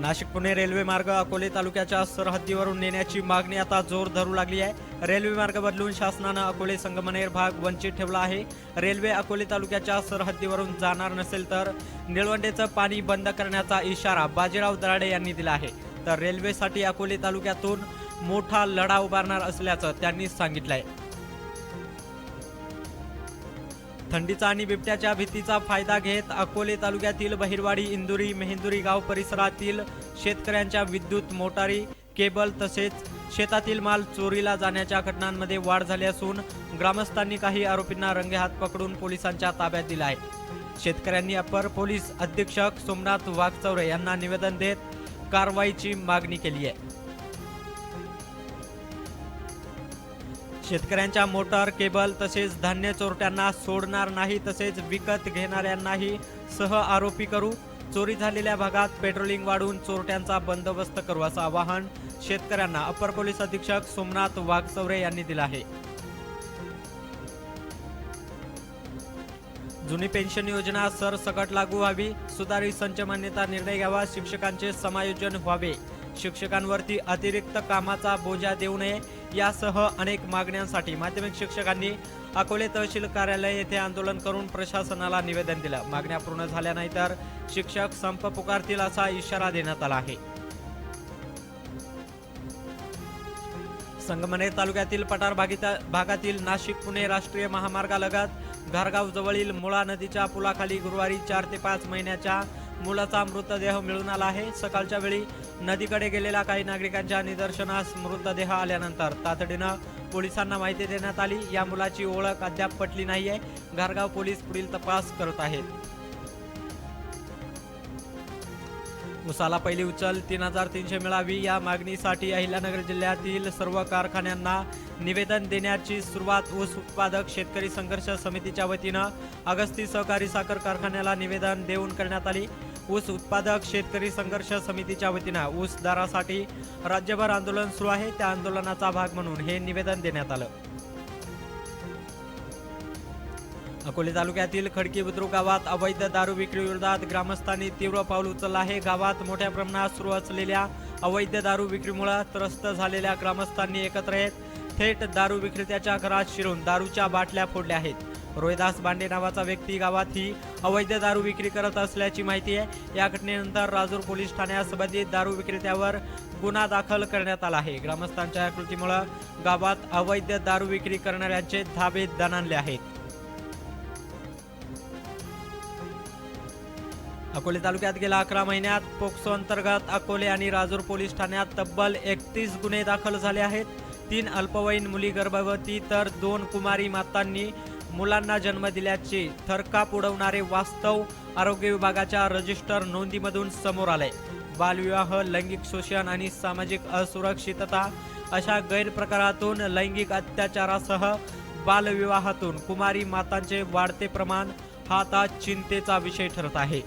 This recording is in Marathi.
नाशिक पुणे रेल्वे मार्ग अकोले तालुक्याच्या सरहद्दीवरून नेण्याची मागणी आता जोर धरू लागली आहे. रेल्वे मार्ग बदलून शासनानं अकोले संगमनेर भाग वंचित ठेवला आहे. रेल्वे अकोले तालुक्याच्या सरहद्दीवरून जाणार नसेल तर निळवंडेचं पाणी बंद करण्याचा इशारा बाजीराव दराडे यांनी दिला आहे. तर रेल्वेसाठी अकोले तालुक्यातून मोठा लढा उभारणार असल्याचं त्यांनी सांगितलं आहे थंडीचा आणि बिबट्याच्या भीतीचा फायदा घेत अकोले तालुक्यातील बहिरवाडी इंदुरी मेहेंदुरी गाव परिसरातील शेतकऱ्यांच्या विद्युत मोटारी केबल तसेच शेतातील माल चोरीला जाण्याच्या घटनांमध्ये वाढ झाली असून ग्रामस्थांनी काही आरोपींना रंगेहात पकडून पोलिसांच्या ताब्यात दिला आहे. शेतकऱ्यांनी अपर पोलीस अधीक्षक सोमनाथ वाघचौरे यांना निवेदन देत कारवाईची मागणी केली आहे. शेतकऱ्यांच्या मोटार केबल तसेच धान्य चोरट्यांना सोडणार नाही तसेच विकत घेणाऱ्यांनाही सह आरोपी करू. चोरी झालेल्या भागात पेट्रोलिंग वाढवून चोरट्यांचा बंदोबस्त करू असं आवाहन शेतकऱ्यांना अपर पोलीस अधीक्षक सोमनाथ वाघचौरे यांनी दिलं आहे. जुनी पेन्शन योजना सरसकट लागू व्हावी सुधारित संच मान्यता निर्णय घ्यावा शिक्षकांचे समायोजन व्हावे. शिक्षकांवरती अतिरिक्त कामाचा बोजा देऊ नये यासह अनेक मागण्यांसाठी माध्यमिक शिक्षकांनी अकोले तहसील कार्यालय येथे आंदोलन करून प्रशासनाला निवेदन दिलं. मागण्या पूर्ण झाल्या नाही तर शिक्षक संप पुकारतील असा इशारा देण्यात आला आहे. संगमनेर तालुक्यातील पठार भागातील नाशिक पुणे राष्ट्रीय महामार्गालगत घारगाव जवळील मुळा नदीच्या पुलाखाली गुरुवारी चार ते पाच महिन्याच्या मुलाचा मृतदेह मिळून आला आहे. सकाळच्या वेळी नदीकडे गेलेल्या काही नागरिकांच्या निदर्शनास मृतदेह आल्यानंतर तातडीनं पोलिसांना माहिती देण्यात आली. या मुलाची ओळख अद्याप पटली नाहीये. घारगाव पोलीस पुढील तपास करत आहेत. उसाला पहिली उचल तीन हजार तीनशे मिळावी. या मागणीसाठी अहिल्यानगर जिल्ह्यातील सर्व कारखान्यांना निवेदन देण्याची सुरुवात ऊस उत्पादक शेतकरी संघर्ष समितीच्या वतीनं अगस्ती सहकारी साखर कारखान्याला निवेदन देऊन करण्यात आली. ऊस उत्पादक शेतकरी संघर्ष समितीच्या वतीनं ऊस दरासाठी राज्यभर आंदोलन सुरू आहे. त्या आंदोलनाचा भाग म्हणून हे निवेदन देण्यात आलं. अकोले तालुक्यातील खडकी बुद्रुक गावात अवैध दारू विक्री विरोधात ग्रामस्थांनी तीव्र पाऊल उचललं आहे. गावात मोठ्या प्रमाणात सुरू असलेल्या अवैध दारू विक्रीमुळे त्रस्त झालेल्या ग्रामस्थांनी एकत्र येत थेट दारू विक्रेत्याच्या घरात शिरून दारूच्या बाटल्या फोडल्या आहेत. रोहिदास बांडे नावाचा व्यक्ती गावात ही अवैध दारू विक्री करत असल्याची माहिती आहे. या घटनेनंतर राजूर पोलीस ठाण्यात संबंधित दारू विक्रेत्यावर गुन्हा दाखल करण्यात आला आहे. ग्रामस्थांच्या या कृतीमुळे गावात अवैध दारू विक्री करणाऱ्यांचे धाबे दणाणले आहेत. अकोले तालुक्यात गेल्या अकरा महिन्यात पोक्सो अंतर्गत अकोले आणि राजूर पोलीस ठाण्यात तब्बल एकतीस गुन्हे दाखल झाले आहेत. तीन अल्पवयीन मुली गर्भवती तर दोन कुमारी मातांनी मुलांना जन्म दिल्याचे थरकाप उडवणारे वास्तव आरोग्य विभागाच्या रजिस्टर नोंदीमधून समोर आले बालविवाह लैंगिक शोषण आणि सामाजिक असुरक्षितता अशा गैरप्रकारातून लैंगिक अत्याचारासह बालविवाहातून कुमारी मातांचे वाढते प्रमाण हा आता चिंतेचा विषय ठरत आहे.